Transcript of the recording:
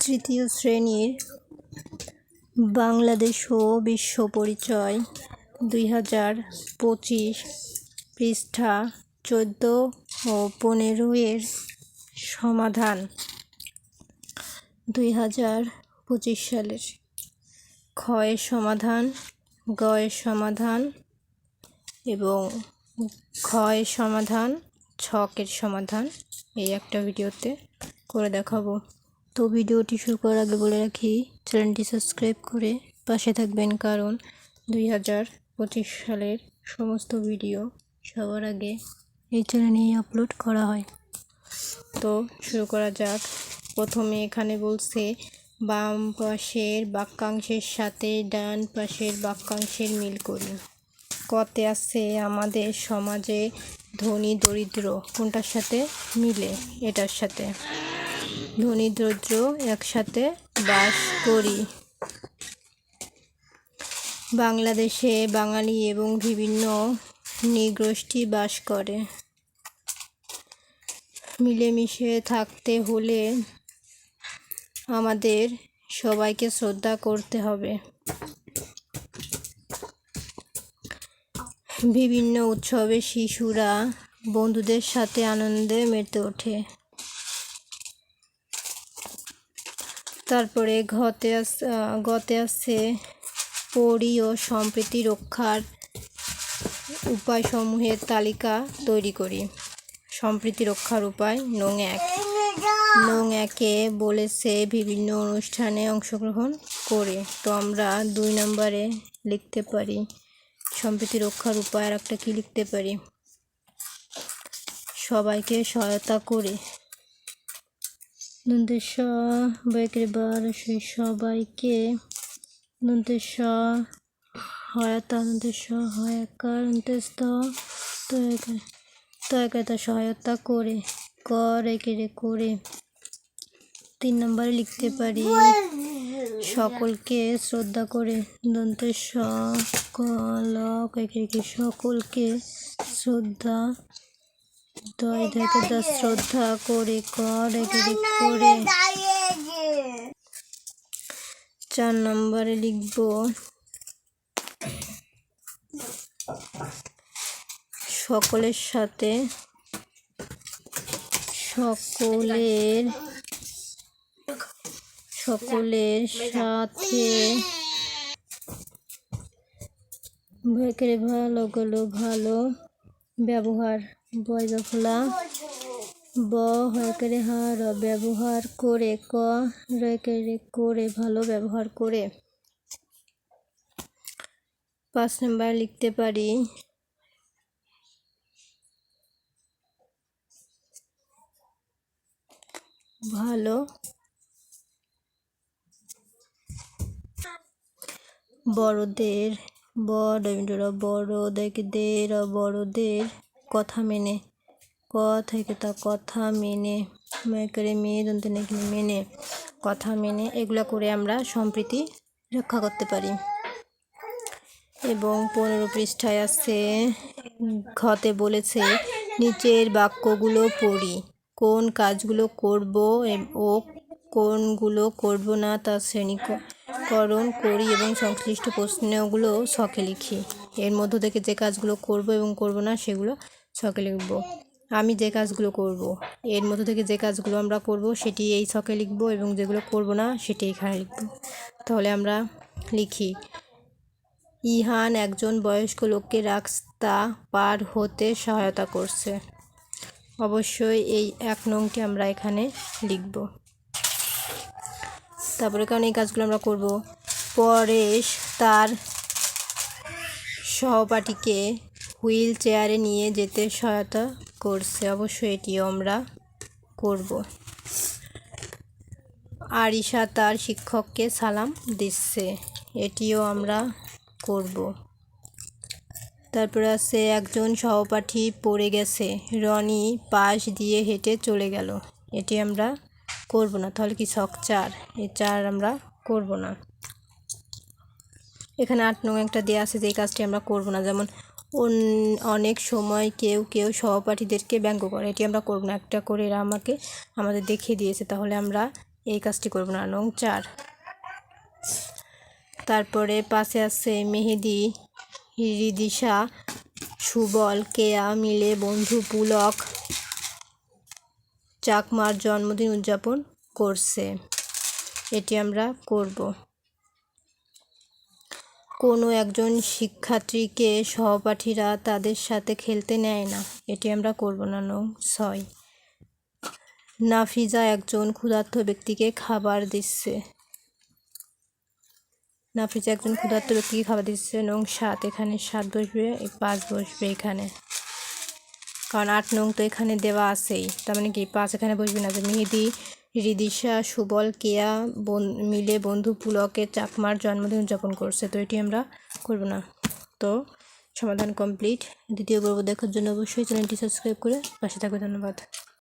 তৃতীয় শ্রেণির বাংলাদেশ ও বিশ্ব পরিচয় দুই হাজার পঁচিশ পৃষ্ঠা চোদ্দ ও পনেরো এর সমাধান দুই হাজার পঁচিশ সালের। ক্ষয়ের সমাধান গয়ের সমাধান এবং ক্ষয়ের সমাধান ছকের সমাধান এই একটা ভিডিওতে করে দেখাবো। তো ভিডিওটি শুরু করার আগে বলে রাখি, চ্যানেলটি সাবস্ক্রাইব করে পাশে থাকবেন কারণ দুই হাজার পঁচিশ সালের সমস্ত ভিডিও সবার আগে এই চ্যানেলেই আপলোড করা হয়। তো শুরু করা যাক। প্রথমে এখানে বলছে, বাম পাশের বাক্যাংশের সাথে ডান পাশের বাক্যাংশের মিল করি। কতে আছে, আমাদের সমাজে ধনী দরিদ্র। কোনটার সাথে মিলে? এটার সাথে। ধনী দরিদ্র একসাথে বাস করি। বাংলাদেশে বাঙালি এবং বিভিন্ন নৃগোষ্ঠী বাস করে। মিলেমিশে থাকতে হলে আমাদের সবাইকে শ্রদ্ধা করতে হবে। বিভিন্ন উৎসবে শিশুরা বন্ধুদের সাথে আনন্দে মেতে ওঠে। তারপরে ঘতে আস- গতে আছে পরি ও সম্প্রীতি রক্ষার উপায়সমূহের তালিকা তৈরি করি। সম্প্রীতি রক্ষার উপায় নং এক। নং একে বলেছে বিভিন্ন অনুষ্ঠানে অংশগ্রহণ করে। তো আমরা দুই নম্বরে লিখতে পারি। সম্প্রীতি রক্ষার উপায় আর একটা কী লিখতে পারি? সবাইকে সহায়তা করে। নন্দেশ বাইকের বার সেই সবাইকে। নন্দেশ সহায়তা নন্দেশ সহায়কার নন্দেশ তয়কাতা সহায়তা করে করে কেড়ে করে। তিন নম্বরে লিখতে পারি, সকলকে শ্রদ্ধা করে দন্তের সকল সকলকে শ্রদ্ধা দয় থেকে দা শ্রদ্ধা করে করে করে। চার নম্বরে লিখব। সকলের সাথে সকলের সকলের সাথে ভালো গেলো ভালো ব্যবহার। বয়জা খোলা ব হয়কেরে হার ব্যবহার করে, ক রেকেরে করে, ভালো ব্যবহার করে। পাঁচ নাম্বার লিখতে পারি। ভালো। বড়দের বড়রা বড়দের বড়দের কথা মেনে। ক থেকে তা কথা মেনে? মেয়েকে মেয়ে দন্তে নাকি মেনে? কথা মেনে এগুলো করে আমরা সম্প্রীতি রক্ষা করতে পারি। এবং পনেরো পৃষ্ঠায় আছে, ঘতে বলেছে, নিচের বাক্যগুলো পড়ি। কোন কাজগুলো করব ও কোনগুলো করব না তা শ্রেণীকরণ করি এবং সংশ্লিষ্ট প্রশ্নগুলো ছকে লিখি। এর মধ্য থেকে যে কাজগুলো করব এবং করব না সেগুলো ছকে লিখব, আমি যে কাজগুলো করব, এর মধ্য থেকে যে কাজগুলো আমরা করব সেটি এই ছকে লিখব এবং যেগুলো করব না সেটি এখানে লিখব। তাহলে আমরা লিখি, ইহান একজন বয়স্ক লোককে রাস্তা পার হতে সহায়তা করছে। অবশ্যই এই এক নংটি আমরা এখানে লিখব। তারপরে কারণ এই কাজগুলো আমরা করব? পরেশ তার সহপাঠীকে হুইল চেয়ারে নিয়ে যেতে সহায়তা করছে। অবশ্যই এটিও আমরা করব। আরিশা তার শিক্ষককে সালাম দিচ্ছে। এটিও আমরা করব। তারপরে আছে, একজন সহপাঠী পড়ে গেছে। রনি পাশ দিয়ে হেঁটে চলে গেল। এটি আমরা করব না। তাহলে কি ছক চার? এই চার আমরা করব না। এখানে আট নং একটা দেওয়া আছে যে কাজটি আমরা করব না। যেমন অনেক সময় কেউ কেউ সহপাঠীদেরকে ব্যঙ্গ করে। এটি আমরা করব না। একটা করে এরা আমাকে, আমাদের দেখিয়ে দিয়েছে, তাহলে আমরা এই কাজটি করব না। নং চার। তারপরে পাশে আছে মেহেদি, রিদিশা, সুবল, কেয়া, মিলে, বন্ধু, পুলক, চাকমার জন্মদিন উদযাপন করছে। এটি আমরা করব। কোনো একজন শিক্ষার্থীকে সহপাঠীরা তাদের সাথে খেলতে নেয় না। এটি আমরা করব না, নং ছয় নাফিজা একজন ক্ষুধার্ত ব্যক্তিকে খাবার দিচ্ছে। নাফিজা একজন ক্ষুধার্ত ব্যক্তিকে খাবার দিচ্ছে নং সাত এখানে, সাত বসবে, পাঁচ বসবে এখানে। কারণ আট নং তো এখানে দেওয়া আছেই। তার মানে কি? পাঁচ এখানে বসবে না। যে মেহেদি, রিদিশা, সুবল, কেয়া, বন, মিলে বন্ধু পুলকে চাকমার জন্মদিন উদযাপন করছে। তো এটি আমরা করব না। তো সমাধান কমপ্লিট। দ্বিতীয় পর্ব দেখার জন্য অবশ্যই চ্যানেলটি সাবস্ক্রাইব করে পাশে থাকবে ধন্যবাদ।